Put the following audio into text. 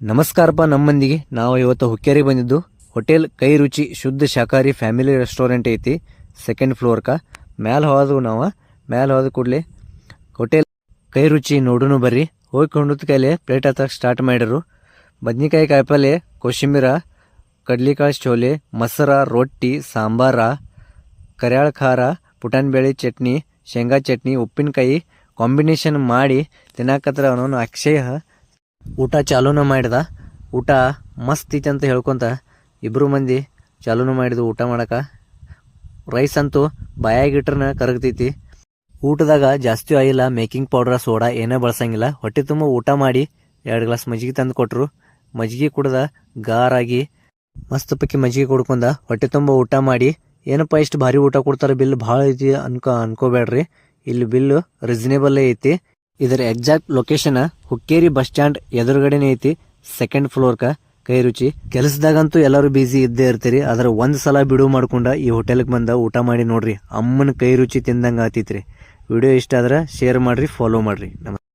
ನಮಸ್ಕಾರಪ್ಪ ನಮ್ಮ ಮಂದಿಗೆ ನಾವು ಇವತ್ತು ಹುಕ್ಕೇರಿ ಬಂದಿದ್ದು. ಹೋಟೆಲ್ ಕೈ ರುಚಿ ಶುದ್ಧ ಶಾಖಾರಿ ಫ್ಯಾಮಿಲಿ ರೆಸ್ಟೋರೆಂಟ್ ಐತಿ. ಸೆಕೆಂಡ್ ಫ್ಲೋರ್ಕ ಮ್ಯಾಲೆ ಹೋದ್ವು ನಾವು. ಮ್ಯಾಲೆ ಹೋದ ಕೂಡಲೇ ಹೋಟೆಲ್ ಕೈ ರುಚಿ ನೋಡೂನು ಬರ್ರಿ. ಹೋಗಿ ಕೊಂಡದ ಕೈಲೇ ಪ್ಲೇಟ್ ಹತ್ತಕ್ಕೆ ಸ್ಟಾರ್ಟ್ ಮಾಡಿರು. ಬದ್ನಿಕಾಯಿ ಕಾಯಿಪಲ್ಲೆ ಕೊಶಿಮೀರ ಕಡ್ಲಿಕಾಳು ಚೋಲೆ ಮೊಸರ, ರೊಟ್ಟಿ, ಸಾಂಬಾರ, ಕರ್ಯಾಳ ಖಾರ ಪುಟಾನ್ ಬೇಳೆ ಚಟ್ನಿ, ಶೇಂಗಾ ಚಟ್ನಿ, ಉಪ್ಪಿನಕಾಯಿ ಕಾಂಬಿನೇಷನ್ ಮಾಡಿ ತಿನ್ನಕತ್ರ ಅವನವನು ಅಕ್ಷಯ ಊಟ ಚಾಲೂನ ಮಾಡಿದ. ಊಟ ಮಸ್ತ್ ಐತಿ ಅಂತ ಹೇಳ್ಕೊಂತ ಇಬ್ಬರು ಮಂದಿ ಚಾಲೂನು ಮಾಡಿದ್ವು ಊಟ ಮಾಡಕ. ರೈಸ್ ಅಂತೂ ಬಾಯಾಗಿಟ್ರನ ಕರಗ್ತೈತಿ. ಊಟದಾಗ ಜಾಸ್ತಿ ಆಯಿಲ್ಲ ಮೇಕಿಂಗ್ ಪೌಡರ್, ಸೋಡಾ ಏನೇ ಬಳಸಂಗಿಲ್ಲ. ಹೊಟ್ಟೆ ತುಂಬ ಊಟ ಮಾಡಿ ಎರಡು ಗ್ಲಾಸ್ ಮಜ್ಜಿಗೆ ತಂದು ಕೊಟ್ರು. ಮಜ್ಜಿಗೆ ಕುಡ್ದ ಗಾರಾಗಿ ಮಸ್ತ್ ಪಕ್ಕಿ ಮಜ್ಜಿಗೆ ಕುಡ್ಕೊಂಡ ಹೊಟ್ಟೆ ತುಂಬ ಊಟ ಮಾಡಿ. ಏನಪ್ಪ ಇಷ್ಟು ಭಾರಿ ಊಟ ಕೊಡ್ತಾರೆ ಬಿಲ್ ಭಾಳ ಐತಿ ಅನ್ಕೋ ಅನ್ಕೋಬೇಡ್ರಿ. ಇಲ್ಲಿ ಬಿಲ್ಲು ರೀಸನೇಬಲ್ ಐತಿ. ಇದರ exact location Hukkeri bus stand ಎದುರುಗಡೆನೇ ಐತಿ. ಸೆಕೆಂಡ್ ಫ್ಲೋರ್ಕ ಕೈ ರುಚಿ. ಕೆಲಸದಾಗಂತೂ ಎಲ್ಲರೂ ಬಿಜಿ ಇದ್ದೇ ಇರ್ತೀರಿ. ಆದ್ರೆ ಒಂದ್ ಸಲ ಬಿಡುವು ಮಾಡ್ಕೊಂಡ ಈ ಹೋಟೆಲ್ಗೆ ಬಂದ ಊಟ ಮಾಡಿ ನೋಡ್ರಿ. ಅಮ್ಮನ ಕೈ ರುಚಿ ತಿಂದಂಗ ಆತೈತ್ರಿ. ವಿಡಿಯೋ ಇಷ್ಟ ಆದ್ರೆ ಶೇರ್ ಮಾಡ್ರಿ ಫಾಲೋ ಮಾಡ್ರಿ. ನಮಸ್ತೆ